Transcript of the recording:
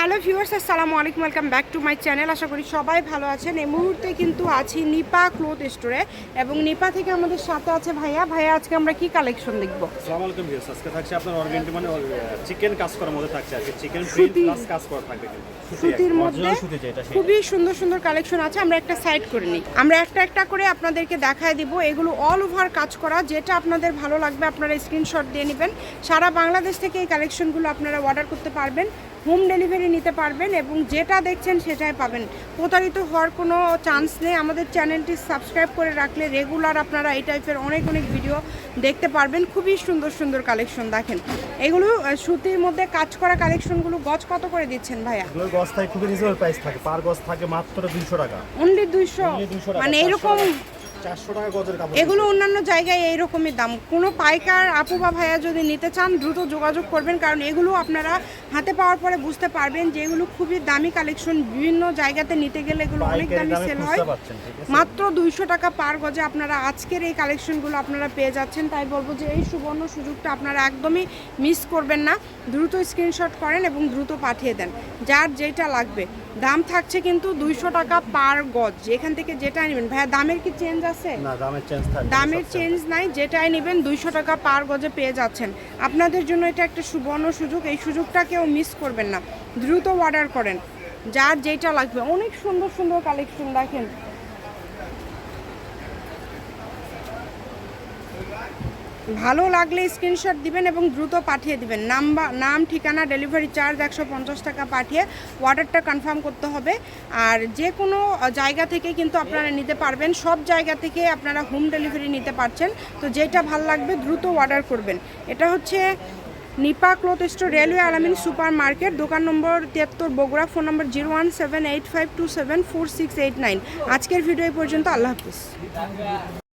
Hello viewers আসসালামু আলাইকুম welcome back to my channel. আশা করি সবাই ভালো আছেন। এই মুহূর্তে কিন্তু আছি নিপা ক্লোথ স্টোরে এবং নিপা থেকে আমাদের সাথে আছে ভাইয়া। ভাইয়া আজকে আমরা কি কালেকশন দেখব? আসসালামু আলাইকুম ভিউয়ার্স আজকে থাকছে আপনার অর্গানটি মানে চিকেন কাজ করার মধ্যে থাকছে আর কি চিকেন প্রিন্ট প্লাস কাজ করা থাকবে সুতির মধ্যে। খুবই সুন্দর সুন্দর কালেকশন আছে। আমরা একটা সাইড করে নিই। আমরা একটা একটা করে আপনাদেরকে দেখায় দিব। এগুলো অল ওভার কাজ করা। যেটা আপনাদের ভালো লাগবে আপনারা স্ক্রিনশট দিয়ে নেবেন। সারা বাংলাদেশ থেকে এই কালেকশনগুলো আপনারা অর্ডার করতে পারবেন। হোম ডেলিভারি নিতে পারবেন এবং যেটা দেখছেন সেটাই পাবেন। প্রতারিত হওয়ার কোনো চান্স নেই। আমাদের চ্যানেলটি সাবস্ক্রাইব করে রাখলে রেগুলার আপনারা এই টাইপের অনেক অনেক ভিডিও দেখতে পারবেন। খুবই সুন্দর সুন্দর কালেকশন দেখেন। এগুলো সুতির মধ্যে কাজ করা কালেকশনগুলো গজ কত করে দিচ্ছেন ভাইয়া? গছ থাকে খুবই রিজনেবল প্রাইস থাকে। পার গছ থাকে মাত্র দুইশো টাকা। অনলি দুইশো? 200 মানে এরকম এগুলো অন্যান্য জায়গায় এইরকমই দাম। কোনো পাইকার আপু বা ভাইয়া যদি নিতে চান দ্রুত যোগাযোগ করবেন কারণ এগুলো আপনারা হাতে পাওয়ার পরে বুঝতে পারবেন যে এগুলো খুবই দামি কালেকশন। বিভিন্ন জায়গাতে নিতে গেলে এগুলো অনেক দামি সেল হয়। মাত্র দুইশো টাকা পার গজে আপনারা আজকের এই কালেকশনগুলো আপনারা পেয়ে যাচ্ছেন। তাই বলব যে এই সুবর্ণ সুযোগটা আপনারা একদমই মিস করবেন না। দ্রুত স্ক্রিনশট করেন এবং দ্রুত পাঠিয়ে দেন। যার যেটা লাগবে। দাম থাকছে কিন্তু দুইশো টাকা পার গজ। এখান থেকে যেটা নেবেন। ভাইয়া দামের কি চেঞ্জ আছে? না দামের চেঞ্জ থাকে দামের চেঞ্জ নাই যেটাই নেবেন দুইশো টাকা পার গজে পেয়ে যাচ্ছেন। আপনাদের জন্য এটা একটা সুবর্ণ সুযোগ। এই সুযোগটা কেউ মিস করবেন না। দ্রুত অর্ডার করেন। যার যেটা লাগবে। অনেক সুন্দর সুন্দর কালেকশন দেখেন। ভালো লাগলে স্ক্রিনশট দিবেন এবং দ্রুত পাঠিয়ে দিবেন। নাম্বার নাম, ঠিকানা ডেলিভারি চার্জ একশো পঞ্চাশ টাকা পাঠিয়ে অর্ডারটা কনফার্ম করতে হবে। আর যে কোনো জায়গা থেকে কিন্তু আপনারা নিতে পারবেন। সব জায়গা থেকে আপনারা হোম ডেলিভারি নিতে পারছেন। তো যেটা ভালো লাগবে দ্রুত অর্ডার করবেন। এটা হচ্ছে Nipa cloth store, railway Alamin super market দোকান নম্বর তিয়াত্তর, Bogura, phone number zero one seven eight five two seven four six eight nine. আজকের ভিডিও পর্যন্ত। আল্লাহ হাফিজ।